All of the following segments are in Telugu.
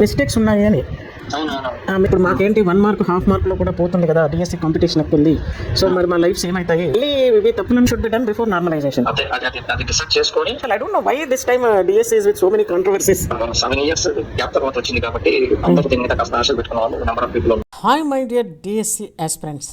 మిస్టేక్స్ ఉన్నాయి అని. ఇప్పుడు మాకేంటి వన్ మార్క్ హాఫ్ మార్క్లో కూడా పోతుంది కదా డిఎస్సి కాంపిటీషన్ ఎక్కువ ఉంది. సో మరి మా లైఫ్స్ ఏమవుతాయి ఇవి తప్పులను should be done before normalization చేసుకొని I don't know why this time DSC is with so many controversies seven years gap తర్వాత వచ్చింది కాబట్టి అందరూ దీని మీద కాస్త ఆశ పెట్టుకున్న వాళ్ళు number of people hi my dear DSC aspirants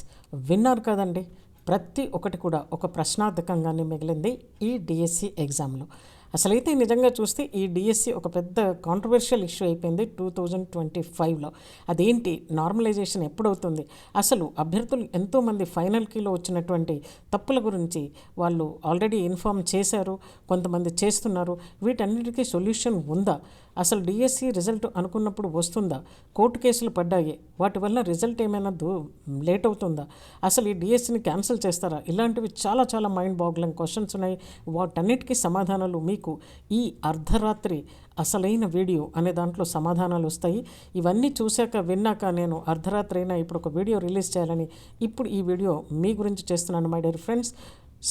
విన్నారు కదండి ప్రతి ఒక్కటి కూడా ఒక ప్రశ్నార్థకంగానే మిగిలింది ఈ డిఎస్సి ఎగ్జామ్లో అసలైతే నిజంగా చూస్తే ఈ డిఎస్సి ఒక పెద్ద కాంట్రవర్షియల్ ఇష్యూ అయిపోయింది టూ థౌజండ్ ట్వంటీ ఫైవ్లో అదేంటి? నార్మలైజేషన్ ఎప్పుడవుతుంది? అసలు అభ్యర్థులు ఎంతోమంది ఫైనల్ కీలో వచ్చినటువంటి తప్పుల గురించి వాళ్ళు ఆల్రెడీ ఇన్ఫామ్ చేశారు కొంతమంది చేస్తున్నారు. వీటన్నిటికీ సొల్యూషన్ ఉందా? అసలు డిఎస్సి రిజల్ట్ అనుకున్నప్పుడు వస్తుందా? కోర్టు కేసులు పడ్డాయి? వాటి వల్ల రిజల్ట్ ఏమైనా దూ లేట్ అవుతుందా? అసలు ఈ డిఎస్సిని క్యాన్సిల్ చేస్తారా? ఇలాంటివి చాలా చాలా మైండ్ బాగ్లింగ్ క్వశ్చన్స్ ఉన్నాయి. వాటన్నిటికీ సమాధానాలు మీకు ఈ అర్ధరాత్రి అసలైన వీడియో అనే దాంట్లో సమాధానాలు వస్తాయి. ఇవన్నీ చూశాక విన్నాక నేను అర్ధరాత్రి అయినా ఇప్పుడు ఒక వీడియో రిలీజ్ చేయాలని ఇప్పుడు ఈ వీడియో మీ గురించి చేస్తున్నాను మై డియర్ ఫ్రెండ్స్.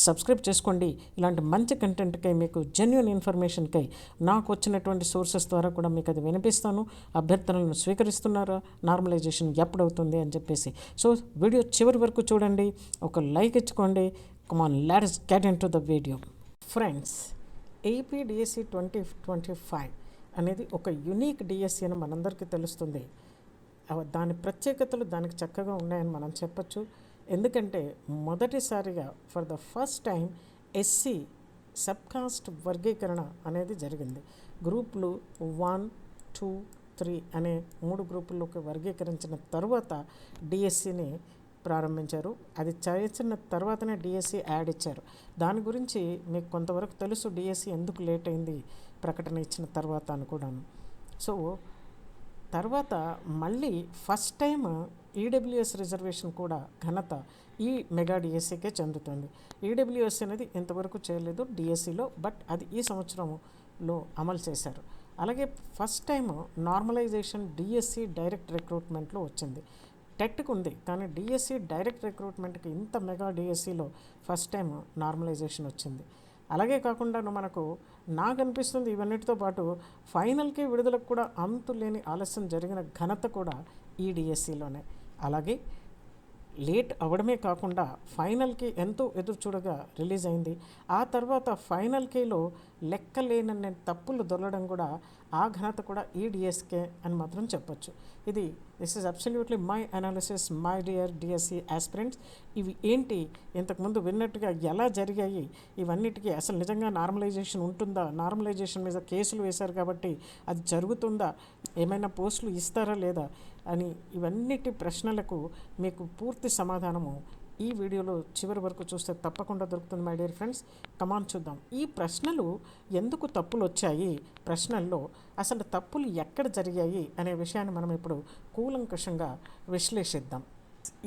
సబ్స్క్రైబ్ చేసుకోండి. ఇలాంటి మంచి కంటెంట్కై మీకు జెన్యున్ ఇన్ఫర్మేషన్కై నాకు వచ్చినటువంటి సోర్సెస్ ద్వారా కూడా మీకు అది వినిపిస్తాను. అభ్యర్థనలను స్వీకరిస్తున్నారా? నార్మలైజేషన్ ఎప్పుడవుతుంది అని చెప్పేసి. సో వీడియో చివరి వరకు చూడండి. ఒక లైక్ ఇచ్చుకోండి. Come on let's get in to the video friends AP DSC twenty twenty five అనేది ఒక యునీక్ డిఎస్సి అని మనందరికీ తెలుస్తుంది. దాని ప్రత్యేకతలు దానికి చక్కగా ఉన్నాయని మనం చెప్పొచ్చు. ఎందుకంటే మొదటిసారిగా for the first time SC subcaste వర్గీకరణ అనేది జరిగింది. గ్రూపులు వన్ టూ త్రీ అనే మూడు గ్రూపుల్లోకి వర్గీకరించిన తర్వాత డిఎస్సిని ప్రారంభించారు. అది చేసిన తర్వాతనే డిఎస్సి యాడ్ ఇచ్చారు. దాని గురించి మీకు కొంతవరకు తెలుసు డిఎస్సి ఎందుకు లేట్ అయింది ప్రకటన ఇచ్చిన తర్వాత అని సో తర్వాత మళ్ళీ ఫస్ట్ టైం ఈడబ్ల్యూఎస్ రిజర్వేషన్ కూడా ఘనత ఈ మెగా డిఎస్సికే చెందుతుంది. ఈడబ్ల్యూఎస్ అనేది ఇంతవరకు చేయలేదు డిఎస్సిలో బట్ అది ఈ సంవత్సరంలో అమలు చేశారు. అలాగే first time normalization DSC direct రిక్రూట్మెంట్లో వచ్చింది. టెట్కు ఉంది కానీ డిఎస్సి డైరెక్ట్ రిక్రూట్మెంట్కి ఇంత మెగా డిఎస్సిలో ఫస్ట్ టైం నార్మలైజేషన్ వచ్చింది. అలాగే కాకుండా మనకు నాకు అనిపిస్తుంది ఇవన్నిటితో పాటు ఫైనల్కి విడుదలకు కూడా అంతులేని ఆలస్యం జరిగిన ఘనత కూడా ఈ డిఎస్సిలోనే అలాగే లేట్ అవ్వడమే కాకుండా ఫైనల్కి ఎంతో ఎదురు చూడగా రిలీజ్ అయింది. ఆ తర్వాత ఫైనల్కిలో లెక్కలేనన్ని తప్పులు దొరలడం కూడా ఆ ఘనత కూడా ఈ డిఎస్కే అని మాత్రం చెప్పొచ్చు. ఇది this is absolutely my analysis my dear DSC aspirants ఇవి ఏంటి? ఇంతకుముందు విన్నట్టుగా ఎలా జరిగాయి? ఇవన్నిటికీ అసలు నిజంగా నార్మలైజేషన్ ఉంటుందా? నార్మలైజేషన్ మీద కేసులు వేశారు కాబట్టి అది జరుగుతుందా? ఏమైనా పోస్టులు ఇస్తారా లేదా? అని ఇవన్నిటి ప్రశ్నలకు మీకు పూర్తి సమాధానము ఈ వీడియోలో చివరి వరకు చూస్తే తప్పకుండా దొరుకుతుంది మై డియర్ ఫ్రెండ్స్ కమాన్ చూద్దాం. ఈ ప్రశ్నలు ఎందుకు తప్పులు వచ్చాయి ప్రశ్నల్లో అసలు తప్పులు ఎక్కడ జరిగాయి అనే విషయాన్ని మనం ఇప్పుడు కూలంకషంగా విశ్లేషిద్దాం.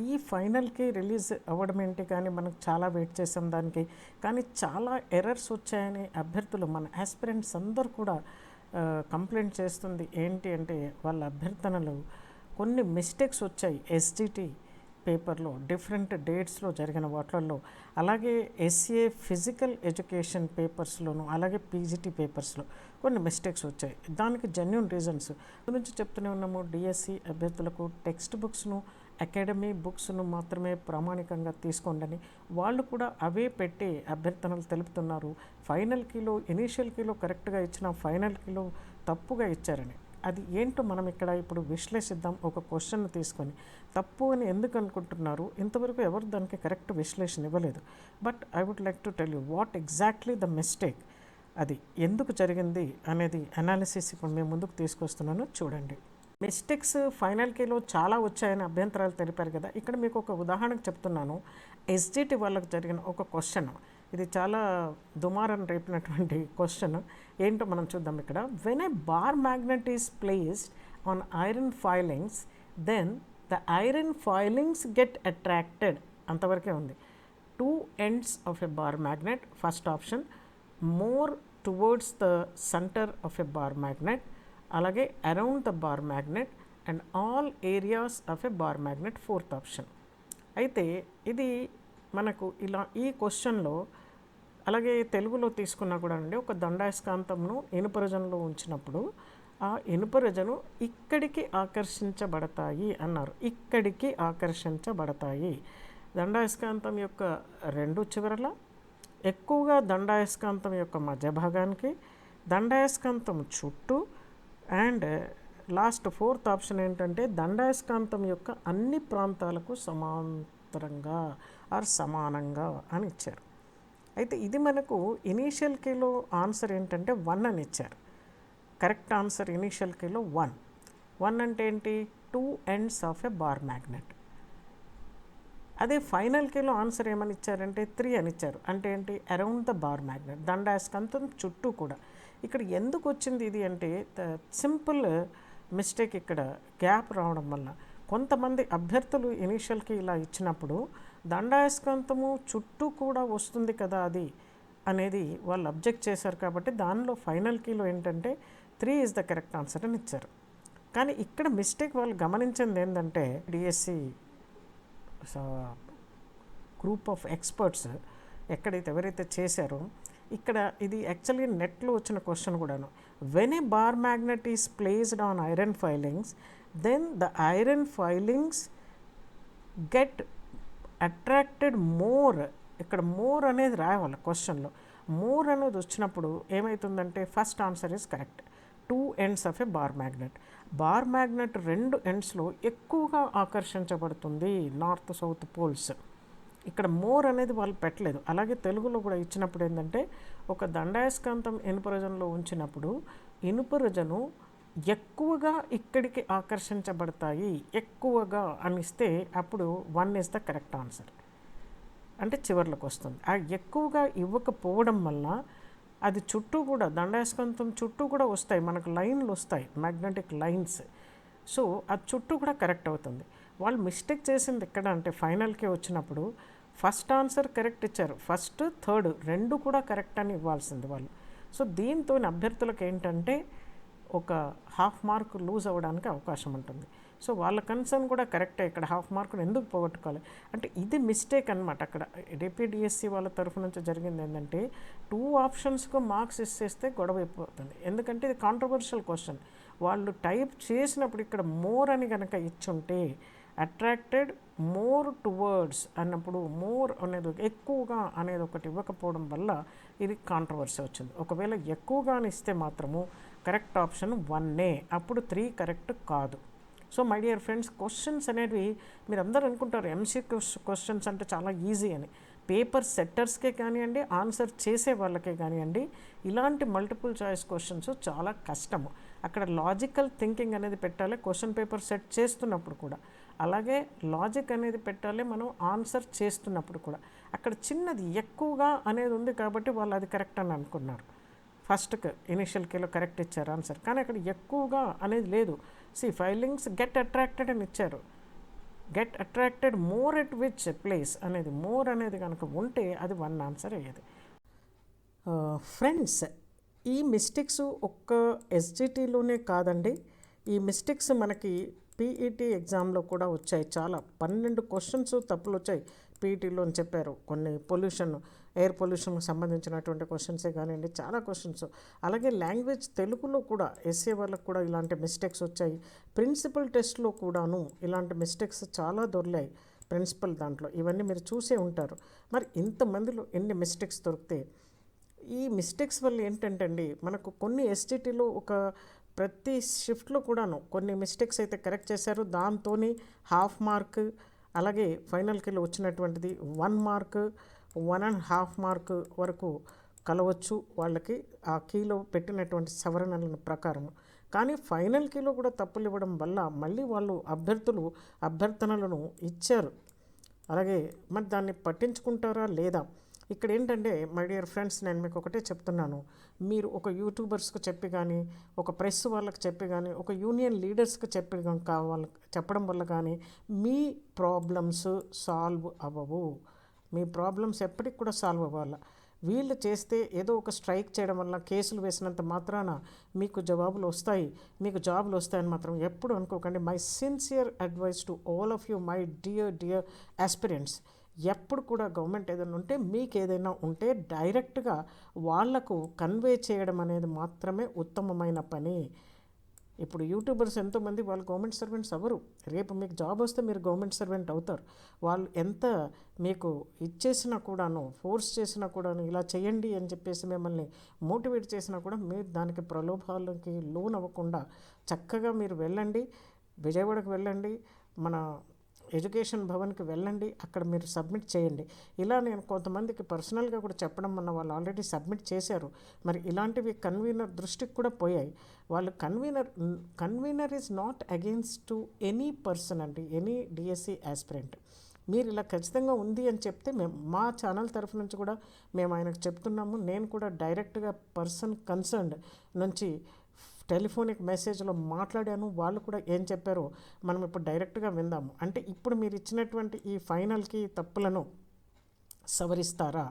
ఈ ఫైనల్కి రిలీజ్ అవ్వడం ఏంటి కానీ మనకు చాలా వెయిట్ చేసాం దానికి. కానీ చాలా ఎర్రర్స్ వచ్చాయని అభ్యర్థులు మన ఆస్పిరెంట్స్ అందరూ కూడా కంప్లైంట్ చేస్తుంది ఏంటి అంటే వాళ్ళ అభ్యర్థనలు కొన్ని మిస్టేక్స్ వచ్చాయి ఎస్జిటి పేపర్లో డిఫరెంట్ డేట్స్లో జరిగిన వాటిల్లో. అలాగే ఎస్ఏ ఫిజికల్ ఎడ్యుకేషన్ పేపర్స్లోను అలాగే పీజీటీ పేపర్స్లో కొన్ని మిస్టేక్స్ వచ్చాయి. దానికి జెన్యున్ రీజన్స్ గురించి చెప్తూనే ఉన్నాము డిఎస్సి అభ్యర్థులకు టెక్స్ట్ బుక్స్ను అకాడమీ బుక్స్ను మాత్రమే ప్రామాణికంగా తీసుకోండి వాళ్ళు కూడా అవే పెట్టి అభ్యర్థనలు తెలుపుతున్నారు. ఫైనల్ కీలో ఇనీషియల్ కీలో కరెక్ట్గా ఇచ్చిన ఫైనల్ కీలో తప్పుగా ఇచ్చారని. అది ఏంటో మనం ఇక్కడ ఇప్పుడు విశ్లేషిద్దాం ఒక క్వశ్చన్ తీసుకొని. తప్పు అని ఎందుకు అనుకుంటున్నారు? ఇంతవరకు ఎవరు దానికి కరెక్ట్ విశ్లేషణ ఇవ్వలేదు. But I would like to tell you what exactly the mistake అది ఎందుకు జరిగింది అనేది అనాలిసిస్ ఇప్పుడు మేము ముందుకు తీసుకొస్తున్నాను. చూడండి. మిస్టేక్స్ ఫైనల్ కేలో చాలా వచ్చాయని అభ్యంతరాలు తెలిపారు కదా. ఇక్కడ మీకు ఒక ఉదాహరణకు చెప్తున్నాను. ఎస్జిటి వాళ్ళకి జరిగిన ఒక క్వశ్చన్ ఇది చాలా దుమారం రేపినటువంటి క్వశ్చన్ ఏంటో మనం చూద్దాం ఇక్కడ. When a bar magnet is placed on iron filings then the iron filings get attracted అంతవరకే ఉంది. Two ends of a bar magnet first option more towards the centre of a bar magnet అలాగే around the bar magnet and all areas of a bar magnet fourth option అయితే ఇది మనకు ఇలా ఈ క్వశ్చన్లో అలాగే తెలుగులో తీసుకున్నా కూడా అండి ఒక దండాయస్కాంతంను ఇనుపరజంలో ఉంచినప్పుడు ఆ ఇనుపరజను ఇక్కడికి ఆకర్షించబడతాయి అన్నారు. ఇక్కడికి ఆకర్షించబడతాయి. దండాయస్కాంతం యొక్క రెండు చివరల ఎక్కువగా దండాయస్కాంతం యొక్క మధ్య భాగానికి దండాయస్కాంతం చుట్టూ అండ్ లాస్ట్ ఫోర్త్ ఆప్షన్ ఏంటంటే దండాయస్కాంతం యొక్క అన్ని ప్రాంతాలకు సమాంతరంగా ఆర్ సమానంగా అని ఇచ్చారు. అయితే ఇది మనకు ఇనీషియల్ కీలో ఆన్సర్ ఏంటంటే వన్ అని ఇచ్చారు. కరెక్ట్ ఆన్సర్ ఇనీషియల్ కీలో వన్ వన్ అంటే ఏంటి? Two ends of a bar magnet అదే ఫైనల్ కీలో ఆన్సర్ ఏమని ఇచ్చారంటే త్రీ అని ఇచ్చారు. అంటే ఏంటి? అరౌండ్ ద బార్ మ్యాగ్నెట్ దండాస్కంతం చుట్టూ కూడా. ఇక్కడ ఎందుకు వచ్చింది ఇది అంటే సింపుల్ మిస్టేక్ ఇక్కడ గ్యాప్ రావడం వల్ల. కొంతమంది అభ్యర్థులు ఇనీషియల్కి ఇలా ఇచ్చినప్పుడు దండాయస్కాంతము చుట్టూ కూడా వస్తుంది కదా అది అనేది వాళ్ళు అబ్జెక్ట్ చేశారు కాబట్టి దానిలో ఫైనల్ కీలో ఏంటంటే three is the correct answer అని ఇచ్చారు. కానీ ఇక్కడ మిస్టేక్ వాళ్ళు గమనించింది ఏంటంటే డిఎస్సి గ్రూప్ ఆఫ్ ఎక్స్పర్ట్స్ ఎక్కడైతే ఎవరైతే చేశారో ఇక్కడ ఇది యాక్చువల్లీ నెట్లో వచ్చిన క్వశ్చన్ కూడాను. When a bar magnet is placed on iron filings then the iron filings get attracted more ఇక్కడ మోర్ అనేది రాయాలి క్వశ్చన్లో మోర్ అనేది వచ్చినప్పుడు ఏమవుతుందంటే first answer is correct two ends of a bar magnet bar magnet రెండు ఎండ్స్లో ఎక్కువగా ఆకర్షించబడుతుంది నార్త్ సౌత్ పోల్స్ ఇక్కడ మోర్ అనేది వాళ్ళు పెట్టలేదు. అలాగే తెలుగులో కూడా ఇచ్చినప్పుడు ఏంటంటే ఒక దండాయస్కాంతం ఇనుపరజంలో ఉంచినప్పుడు ఇనుపరజను ఎక్కువగా ఇక్కడికి ఆకర్షించబడతాయి ఎక్కువగా అనిస్తే అప్పుడు one is the correct answer అంటే చివర్లకు వస్తుంది. ఆ ఎక్కువగా ఇవ్వకపోవడం వల్ల అది చుట్టూ కూడా దండాస్కంతం చుట్టూ కూడా వస్తాయి. మనకు లైన్లు వస్తాయి మ్యాగ్నెటిక్ లైన్స్ సో అది చుట్టూ కూడా కరెక్ట్ అవుతుంది. వాళ్ళు మిస్టేక్ చేసింది ఎక్కడ అంటే ఫైనల్కి వచ్చినప్పుడు ఫస్ట్ ఆన్సర్ కరెక్ట్ ఇచ్చారు. ఫస్ట్ థర్డ్ రెండు కూడా కరెక్ట్ అని ఇవ్వాల్సింది వాళ్ళు. సో దీంతో అభ్యర్థులకు ఏంటంటే ఒక హాఫ్ మార్క్ లూజ్ అవ్వడానికి అవకాశం ఉంటుంది. సో వాళ్ళ కన్సర్న్ కూడా కరెక్టే. ఇక్కడ హాఫ్ మార్కును ఎందుకు పోగొట్టుకోవాలి? అంటే ఇది మిస్టేక్ అనమాట అక్కడ డిపిడిఎస్సి వాళ్ళ తరఫు నుంచి జరిగింది ఏంటంటే టూ ఆప్షన్స్కు మార్క్స్ ఇచ్చేస్తే గొడవ అయిపోతుంది. ఎందుకంటే ఇది కాంట్రవర్షియల్ క్వశ్చన్ వాళ్ళు టైప్ చేసినప్పుడు ఇక్కడ మోర్ అని కనుక ఇచ్చుంటే అట్రాక్టెడ్ మోర్ టువర్డ్స్ అన్నప్పుడు మోర్ అనేది ఎక్కువగా అనేది ఒకటి ఇవ్వకపోవడం వల్ల ఇది కాంట్రవర్సీ వచ్చింది. ఒకవేళ ఎక్కువగా ఇస్తే మాత్రము కరెక్ట్ ఆప్షన్ వన్నే. అప్పుడు త్రీ కరెక్ట్ కాదు. So my dear friends questions అనేవి మీరు అందరూ అనుకుంటారు ఎంసీ క్వశ్చన్స్ అంటే చాలా ఈజీ అని. పేపర్ సెట్టర్స్కే కానివ్వండి ఆన్సర్ చేసే వాళ్ళకే కానివ్వండి ఇలాంటి మల్టిపుల్ చాయిస్ క్వశ్చన్స్ చాలా కష్టము. అక్కడ లాజికల్ థింకింగ్ అనేది పెట్టాలి క్వశ్చన్ పేపర్ సెట్ చేస్తున్నప్పుడు కూడా. అలాగే లాజిక్ అనేది పెట్టాలి మనం ఆన్సర్ చేస్తున్నప్పుడు కూడా. అక్కడ చిన్నది ఎక్కువగా అనేది ఉంది కాబట్టి వాళ్ళు అది కరెక్ట్ అని అనుకున్నారు. ఫస్ట్కి ఇనిషియల్ కేలో కరెక్ట్ ఇచ్చారు ఆన్సర్. కానీ అక్కడ ఎక్కువగా అనేది లేదు. సి ఫైలింగ్స్ గెట్ అట్రాక్టెడ్ అని ఇచ్చారు. Get attracted more at which place అనేది మోర్ అనేది కనుక ఉంటే అది వన్ ఆన్సర్ అయ్యేది. ఫ్రెండ్స్ ఈ మిస్టేక్స్ ఒక్క ఎస్జిటీలోనే కాదండి. ఈ మిస్టేక్స్ మనకి పీఈటీ ఎగ్జామ్లో కూడా వచ్చాయి. చాలా పన్నెండు క్వశ్చన్స్ తప్పులు వచ్చాయి పీఈటీలో అని చెప్పారు. కొన్ని పొల్యూషన్ ఎయిర్ పొల్యూషన్కి సంబంధించినటువంటి క్వశ్చన్సే కానివ్వండి చాలా క్వశ్చన్స్. అలాగే లాంగ్వేజ్ తెలుగులో కూడా ఎస్ఏ వాళ్ళకు కూడా ఇలాంటి మిస్టేక్స్ వచ్చాయి. ప్రిన్సిపల్ టెస్ట్లో కూడాను ఇలాంటి మిస్టేక్స్ చాలా దొరికాయి ప్రిన్సిపల్ దాంట్లో. ఇవన్నీ మీరు చూసే ఉంటారు. మరి ఇంతమందిలో ఎన్ని మిస్టేక్స్ దొరికితే ఈ మిస్టేక్స్ వల్ల ఏంటంటే అండి మనకు కొన్ని ఎస్టీటీలో ఒక ప్రతి షిఫ్ట్లో కూడాను కొన్ని మిస్టేక్స్ అయితే కరెక్ట్ చేశారు. దాంతో హాఫ్ మార్క్ అలాగే ఫైనల్కి వచ్చినటువంటిది one mark one and half mark వరకు కలవచ్చు వాళ్ళకి ఆ కీలో పెట్టినటువంటి సవరణల ప్రకారం కానీ ఫైనల్ కీలో కూడా తప్పులు ఇవ్వడం వల్ల మళ్ళీ వాళ్ళు అభ్యర్థులు అభ్యర్థనలను ఇచ్చారు. అలాగే మరి దాన్ని పట్టించుకుంటారా లేదా? ఇక్కడ ఏంటంటే మై డియర్ ఫ్రెండ్స్ నేను మీకు ఒకటే చెప్తున్నాను. మీరు ఒక యూట్యూబర్స్కి చెప్పి కానీ ఒక ప్రెస్ వాళ్ళకి చెప్పి కానీ ఒక యూనియన్ లీడర్స్కి చెప్పి కావాలి చెప్పడం వల్ల కానీ మీ ప్రాబ్లమ్స్ సాల్వ్ అవ్వవు. మీ ప్రాబ్లమ్స్ ఎప్పటికి కూడా సాల్వ్ అవ్వాలి. వీళ్ళు చేస్తే ఏదో ఒక స్ట్రైక్ చేయడం వల్ల కేసులు వేసినంత మాత్రాన మీకు జవాబులు వస్తాయి. మీకు జాబులు వస్తాయని మాత్రం ఎప్పుడు అనుకోకండి. My sincere advice to all of you my dear dear aspirants. ఎప్పుడు కూడా గవర్నమెంట్ ఏదైనా ఉంటే మీకు ఏదైనా ఉంటే డైరెక్ట్గా వాళ్ళకు కన్వే చేయడం అనేది మాత్రమే ఉత్తమమైన పని. ఇప్పుడు యూట్యూబర్స్ ఎంతోమంది వాళ్ళు గవర్నమెంట్ సర్వెంట్స్ అవ్వరు. రేపు మీకు జాబ్ వస్తే మీరు గవర్నమెంట్ సర్వెంట్ అవుతారు. వాళ్ళు ఎంత మీకు ఇచ్చేసినా కూడాను ఫోర్స్ చేసినా కూడాను ఇలా చేయండి అని చెప్పేసి మిమ్మల్ని మోటివేట్ చేసినా కూడా మీరు దానికి ప్రలోభాలకి లోన్ అవ్వకుండా చక్కగా మీరు వెళ్ళండి. విజయవాడకు వెళ్ళండి. మన ఎడ్యుకేషన్ భవన్కి వెళ్ళండి అక్కడ మీరు సబ్మిట్ చేయండి. ఇలా నేను కొంతమందికి పర్సనల్గా కూడా చెప్పడం వల్ల వాళ్ళు ఆల్రెడీ సబ్మిట్ చేశారు. మరి ఇలాంటివి కన్వీనర్ దృష్టికి కూడా పోయాయి. వాళ్ళు convener convener is not against to any person అండి ఎనీ డిఎస్సి ఆస్పిరెంట్. మీరు ఇలా ఖచ్చితంగా ఉంది అని చెప్తే మేము మా ఛానల్ తరఫు నుంచి కూడా మేము ఆయనకు చెప్తున్నాము. నేను కూడా డైరెక్ట్గా పర్సన్ కన్సర్న్డ్ నుంచి టెలిఫోనిక్ మెసేజ్లో మాట్లాడాను వాళ్ళు కూడా ఏం చెప్పారో మనం ఇప్పుడు డైరెక్ట్గా విందాము. అంటే ఇప్పుడు మీరు ఇచ్చినటువంటి ఈ ఫైనల్కి తప్పులను సవరిస్తారా?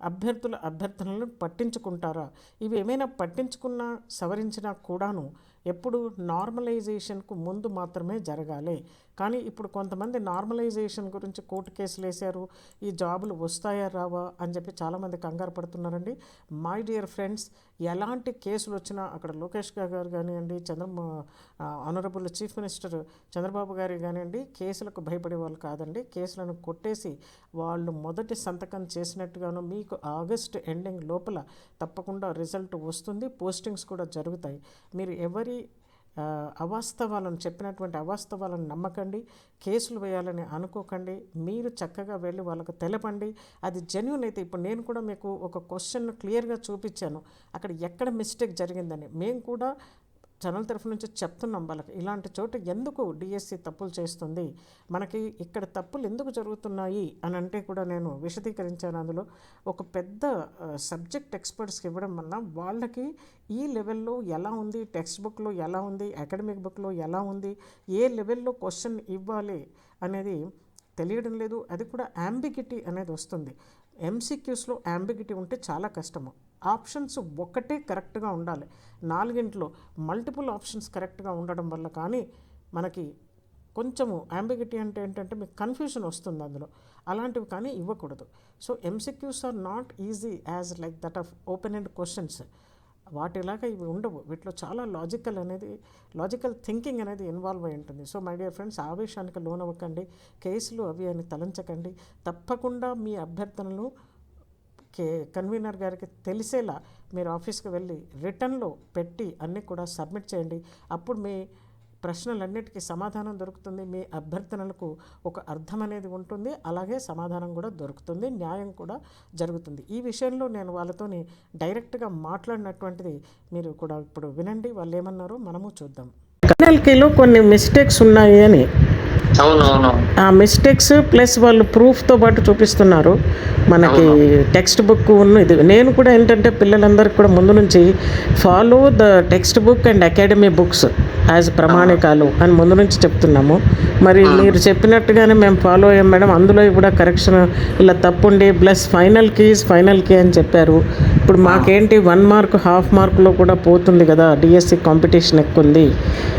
అభ్యర్థుల అభ్యర్థనలను పట్టించుకుంటారా? ఇవి ఏమైనా పట్టించుకున్నా సవరించినా కూడాను ఎప్పుడు నార్మలైజేషన్కు ముందు మాత్రమే జరగాలి. కానీ ఇప్పుడు కొంతమంది నార్మలైజేషన్ గురించి కోర్టు కేసులు వేశారు ఈ జాబులు వస్తాయా రావా అని చెప్పి చాలామంది కంగారు పడుతున్నారండి. మై డియర్ ఫ్రెండ్స్ ఎలాంటి కేసులు వచ్చినా అక్కడ లోకేష్ గారు కానివ్వండి Chandra honourable chief minister Chandrababu గారు కానివ్వండి కేసులకు భయపడే వాళ్ళు కాదండి. కేసులను కొట్టేసి వాళ్ళు మొదటి సంతకం చేసినట్టుగాను మీకు ఆగస్ట్ ఎండింగ్ లోపల తప్పకుండా రిజల్ట్ వస్తుంది. పోస్టింగ్స్ కూడా జరుగుతాయి. మీరు ఎవరి అవాస్తవాలను చెప్పినటువంటి అవాస్తవాలను నమ్మకండి కేసులు వేయాలని అనుకోకండి మీరు చక్కగా వెళ్ళి వాళ్ళకు తెలపండి. అది జెన్యున్ అయితే ఇప్పుడు నేను కూడా మీకు ఒక క్వశ్చన్ క్లియర్గా చూపించాను. అక్కడ ఎక్కడ మిస్టేక్ జరిగిందని. మేము కూడా ఛానల్ తరఫు నుంచి చెప్తున్నాం వాళ్ళకి ఇలాంటి చోట ఎందుకు డిఎస్సి తప్పులు చేస్తుంది? మనకి ఇక్కడ తప్పులు ఎందుకు జరుగుతున్నాయి? అని అంటే కూడా నేను విశదీకరించాను. అందులో ఒక పెద్ద సబ్జెక్ట్ ఎక్స్పర్ట్స్కి ఇవ్వడం వల్ల వాళ్ళకి ఈ లెవెల్లో ఎలా ఉంది? టెక్స్ట్ బుక్లో ఎలా ఉంది? అకాడమిక్ బుక్లో ఎలా ఉంది? ఏ లెవెల్లో క్వశ్చన్ ఇవ్వాలి అనేది తెలియడం లేదు. అది కూడా యాంబిగిటీ అనేది వస్తుంది. ఎంసీక్యూస్లో యాంబిగిటీ ఉంటే చాలా కష్టము. ఆప్షన్స్ ఒక్కటే కరెక్ట్గా ఉండాలి. నాలుగింట్లో మల్టిపుల్ ఆప్షన్స్ కరెక్ట్గా ఉండడం వల్ల కానీ మనకి కొంచెము అంబిగిటీ అంటే ఏంటంటే మీకు కన్ఫ్యూషన్ వస్తుంది అందులో. అలాంటివి కానీ ఇవ్వకూడదు. So MCQs are not easy as like that of open ended questions వాటిలాగా ఇవి ఉండవు. వీటిలో చాలా లాజికల్ అనేది లాజికల్ థింకింగ్ అనేది ఇన్వాల్వ్ అయి ఉంటుంది. సో మై డియర్ ఫ్రెండ్స్ ఆవేశానికి లోనవ్వకండి. కేసులు అవి అని తలంచకండి. తప్పకుండా మీ అభ్యర్థనలు కే కన్వీనర్ గారికి తెలిసేలా మీరు ఆఫీస్కి వెళ్ళి రిటర్న్లో పెట్టి అన్నీ కూడా సబ్మిట్ చేయండి. అప్పుడు మీ ప్రశ్నలన్నిటికీ సమాధానం దొరుకుతుంది. మీ అభ్యర్థనలకు ఒక అర్థం అనేది ఉంటుంది. అలాగే సమాధానం కూడా దొరుకుతుంది. న్యాయం కూడా జరుగుతుంది. ఈ విషయంలో నేను వాళ్ళతోని డైరెక్ట్గా మాట్లాడినటువంటిది మీరు కూడా ఇప్పుడు వినండి. వాళ్ళు ఏమన్నారో మనము చూద్దాం. కనల్కిలో కొన్ని మిస్టేక్స్ ఉన్నాయి అని ఆ మిస్టేక్స్ ప్లస్ వాళ్ళు ప్రూఫ్తో పాటు చూపిస్తున్నారు. మనకి టెక్స్ట్ బుక్ ఉన్న ఇది. నేను కూడా ఏంటంటే పిల్లలందరికీ కూడా ముందు నుంచి follow the text book and academy books as ప్రమాణికాలు అని ముందు నుంచి చెప్తున్నాము. మరి మీరు చెప్పినట్టుగానే మేము ఫాలో అయ్యాం మేడం. అందులో కూడా కరెక్షన్ ఇలా తప్పుండి plus final keys final key అని చెప్పారు. ఇప్పుడు మాకేంటి వన్ మార్క్ హాఫ్ మార్క్లో కూడా పోతుంది కదా డిఎస్సి కాంపిటీషన్ ఎక్కువ ఉంది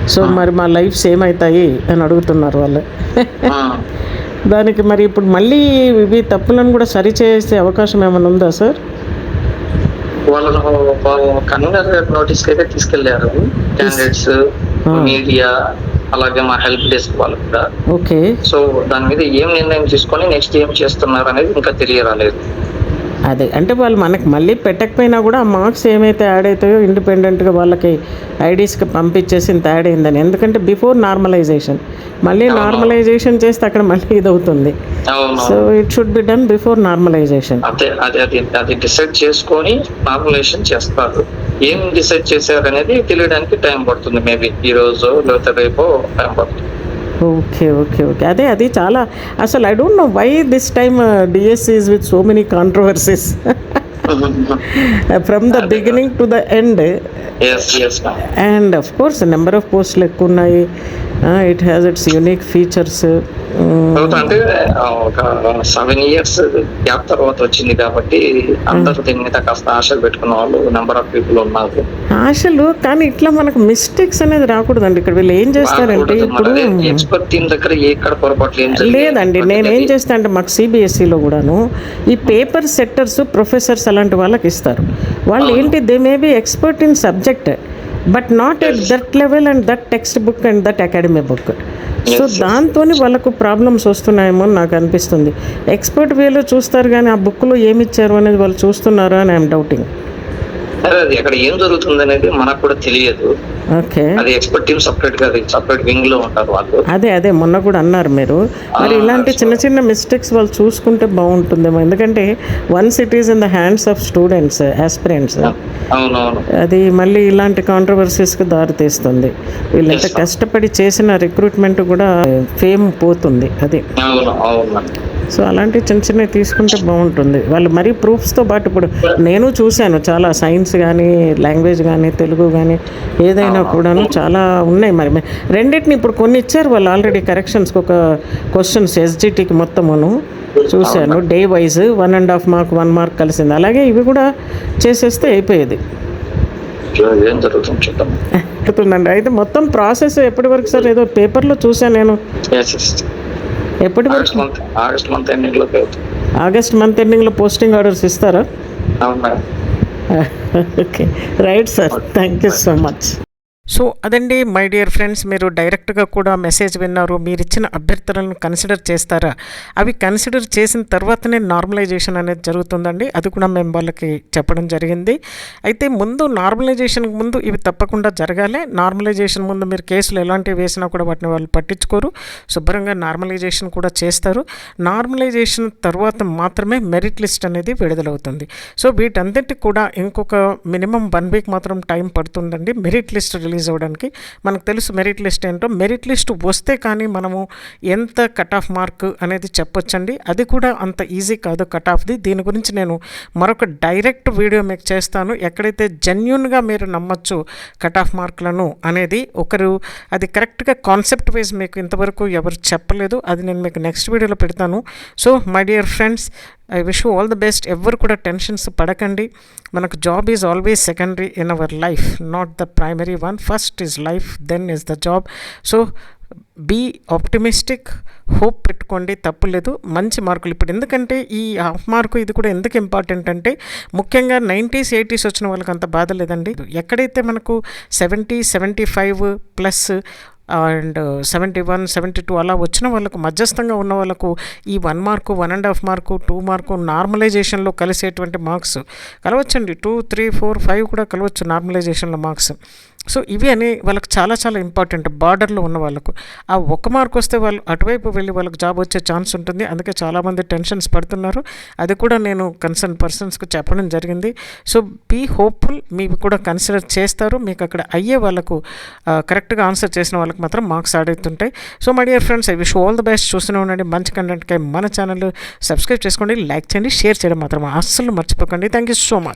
సో మరి మా లైఫ్స్ ఏమవుతాయి అని అడుగుతున్నారు వాళ్ళు. దానికి మరి ఇప్పుడు మళ్ళీ ఇవి తప్పులను కూడా సరిచేసే అవకాశం ఏమైనా ఉందా సార్ వాళ్ళను కన్వీనర్ గారి నోటీస్కి అయితే తీసుకెళ్ళారు క్యాండిడేట్స్ మీడియా అలాగే మా హెల్ప్ డెస్క్ వాళ్ళు కూడా. ఓకే. సో దాని మీద ఏం నిర్ణయం తీసుకొని నెక్స్ట్ ఏం చేస్తున్నారు అనేది ఇంకా తెలియరాలేదు. అదే అంటే వాళ్ళు మనకి మళ్ళీ పెట్టకపోయినా కూడా ఆ మార్క్స్ ఏమైతే యాడ్ అవుతాయో ఇండిపెండెంట్గా వాళ్ళకి ఐడీస్కి పంపించేసి ఇంత యాడ్ అయిందని. ఎందుకంటే బిఫోర్ నార్మలైజేషన్. మళ్ళీ నార్మలైజేషన్ చేస్తే అక్కడ మళ్ళీ ఇది అవుతుంది so it should be done before normalization. అది అది అది డిసైడ్ చేసుకొని నార్మలైజేషన్ చేస్తారు. ఏం డిసైడ్ చేశారు అనేది తెలియడానికి టైం పడుతుంది మేబీ ఈ రోజు లేకపోతే రేపు టైం పడుతుంది. Okay okay okay. అదే అది చాలా అసలు I don't know why this time DSCs with so many controversies from the beginning to the end and of course number of పోస్టులు ఎక్కువ ఉన్నాయి it has its unique features అంటే ఒక సెవెన్ ఇయర్స్ గ్యాప్ తర్వాత వచ్చింది కాబట్టి అందరూ దీని మీద కాస్త ఆశలు పెట్టుకున్న వాళ్ళు నెంబర్ ఆఫ్ పీపుల్ ఉన్నారు. ఆశలు కానీ ఇట్లా మనకు మిస్టేక్స్ అనేది రాకూడదండి. ఇక్కడ వీళ్ళు ఏం చేస్తారంటే ఇప్పుడు ఎక్స్పర్ట్ టీం దగ్గర ఎక్కడ పొరపాట్లు ఏం? లేదండి నేను ఏం చేస్తా అంటే మాకు సిబిఎస్ఈలో కూడాను ఈ పేపర్ సెట్టర్స్ ప్రొఫెసర్స్ అలాంటి వాళ్ళకి ఇస్తారు. వాళ్ళు ఏంటి they may be expert in subject but not at that level and that text book and that academy book so. దాంతో వాళ్ళకు ప్రాబ్లమ్స్ వస్తున్నాయేమో నాకు అనిపిస్తుంది. ఎక్స్పర్ట్ వేలో చూస్తారు కానీ ఆ బుక్లో ఏమి ఇచ్చారు అనేది వాళ్ళు చూస్తున్నారా అని ఐఎమ్ డౌటింగ్ అదే అది అక్కడ ఏం జరుగుతుంది అనేది మనకు కూడా తెలియదు. ఓకే. అది ఎక్స్పర్ట్ టీమ్ సపరేట్గా సపరేట్ వింగ్లో ఉంటారు వాళ్ళు. అదే అదే మొన్న కూడా అన్నారు మీరు. మరి ఇలాంటి చిన్న చిన్న మిస్టేక్స్ వాళ్ళు చూసుకుంటే బాగుంటుందేమో. ఎందుకంటే once it is in the hands of students aspirants అవునవును. అది మళ్ళీ ఇలాంటి కాంట్రవర్సీస్కి దారితీస్తుంది వీళ్ళంతా Yes, ma'am. కష్టపడి చేసిన రిక్రూట్మెంట్ కూడా ఫేమ్ పోతుంది అది. అవును అవును. సో అలాంటి చిన్న చిన్నవి తీసుకుంటే బాగుంటుంది. వాళ్ళు మరీ ప్రూఫ్స్తో పాటు ఇప్పుడు నేను చూశాను చాలా సైన్స్ కానీ లాంగ్వేజ్ కానీ తెలుగు కానీ ఏదైనా కూడాను చాలా ఉన్నాయి మరి. రెండింటిని ఇప్పుడు కొన్ని ఇచ్చారు. వాళ్ళు ఆల్రెడీ కరెక్షన్స్కి ఒక క్వశ్చన్స్ ఎస్జిటికి మొత్తమును చూశాను. Day wise one and half mark one mark కలిసింది. అలాగే ఇవి కూడా చేసేస్తే అయిపోయేది. ఏం జరుగుతుంది చూద్దాం. ఎక్కుతుందండి అయితే మొత్తం ప్రాసెస్ ఎప్పటి వరకు సార్? ఏదో పేపర్లో చూశాను నేను. ఎప్పటి August month August month ending అవుతుంది. ఆగస్ట్ మంత్ ఎండింగ్లో పోస్టింగ్ ఆర్డర్స్ ఇస్తారా? అవును madam. Okay right sir thank you so much so అదండి మై డియర్ ఫ్రెండ్స్ మీరు డైరెక్ట్గా కూడా మెసేజ్ విన్నారు. మీరు ఇచ్చిన అభ్యర్థులను కన్సిడర్ చేస్తారా? అవి కన్సిడర్ చేసిన తర్వాతనే నార్మలైజేషన్ అనేది జరుగుతుందండి. అది కూడా మేము వాళ్ళకి చెప్పడం జరిగింది. అయితే ముందు నార్మలైజేషన్ ముందు ఇవి తప్పకుండా జరగాలి. నార్మలైజేషన్ ముందు మీరు కేసులు ఎలాంటివి వేసినా కూడా వాటిని వాళ్ళు పట్టించుకోరు. శుభ్రంగా నార్మలైజేషన్ కూడా చేస్తారు. నార్మలైజేషన్ తర్వాత మాత్రమే మెరిట్ లిస్ట్ అనేది విడుదలవుతుంది. సో వీటన్నిటికి కూడా ఇంకొక మినిమం వన్ వీక్ మాత్రం టైం పడుతుందండి. మెరిట్ లిస్ట్ రిలీజ్ అవ్వడానికి మనకు తెలుసు మెరిట్ లిస్ట్ ఏంటో. మెరిట్ లిస్ట్ వస్తే కానీ మనము ఎంత కట్ ఆఫ్ మార్క్ అనేది చెప్పొచ్చండి. అది కూడా అంత ఈజీ కాదు కట్ ఆఫ్ది దీని గురించి నేను మరొక డైరెక్ట్ వీడియో మీకు చేస్తాను. ఎక్కడైతే జెన్యున్గా మీరు నమ్మచ్చు కట్ ఆఫ్ మార్కులను అనేది ఒకరు అది కరెక్ట్గా కాన్సెప్ట్ వైజ్ మీకు ఇంతవరకు ఎవరు చెప్పలేదు. అది నేను మీకు నెక్స్ట్ వీడియోలో పెడతాను. So my dear friends I wish all the best ఎవరు కూడా టెన్షన్స్ పడకండి మనకు job is always secondary in our life not the primary one first is life then is the job so be optimistic hope పెట్టుకోండి తప్పులేదు మంచి మార్కులు ఇప్పుడు ఎందుకంటే ఈ హాఫ్ మార్కు ఇది కూడా ఎందుకు ఇంపార్టెంట్ అంటే ముఖ్యంగా నైంటీస్ ఎయిటీస్ వచ్చిన వాళ్ళకి అంత బాధ లేదండి ఎక్కడైతే మనకు seventy seventy five plus and seventy one seventy two అలా వచ్చిన వాళ్ళకు మధ్యస్థంగా ఉన్న వాళ్ళకు ఈ one mark one and half mark two mark నార్మలైజేషన్లో కలిసేటువంటి మార్క్స్ కలవచ్చండి. టూ త్రీ ఫోర్ ఫైవ్ కూడా కలవచ్చు నార్మలైజేషన్లో మార్క్స్. సో ఇవి అని వాళ్ళకి చాలా చాలా ఇంపార్టెంట్ బార్డర్లో ఉన్న వాళ్ళకు. ఆ ఒక్క మార్క్ వస్తే వాళ్ళు అటువైపు వెళ్ళి వాళ్ళకి జాబ్ వచ్చే ఛాన్స్ ఉంటుంది. అందుకే చాలామంది టెన్షన్స్ పడుతున్నారు. అది కూడా నేను కన్సర్న్ పర్సన్స్కి చెప్పడం జరిగింది. సో బీ హోప్ఫుల్ మీకు కూడా కన్సిడర్ చేస్తారు. మీకు అక్కడ అయ్యే వాళ్ళకు కరెక్ట్గా ఆన్సర్ చేసిన వాళ్ళకి మాత్రం మార్క్స్ యాడ్ అవుతుంటాయి. So my dear friends I wish all the best. చూస్తూనే ఉండండి. మంచి కంటెంట్కి మన ఛానల్ సబ్స్క్రైబ్ చేసుకోండి లైక్ చేయండి షేర్ చేయడం మాత్రం అస్సలు మర్చిపోకండి. Thank you so much.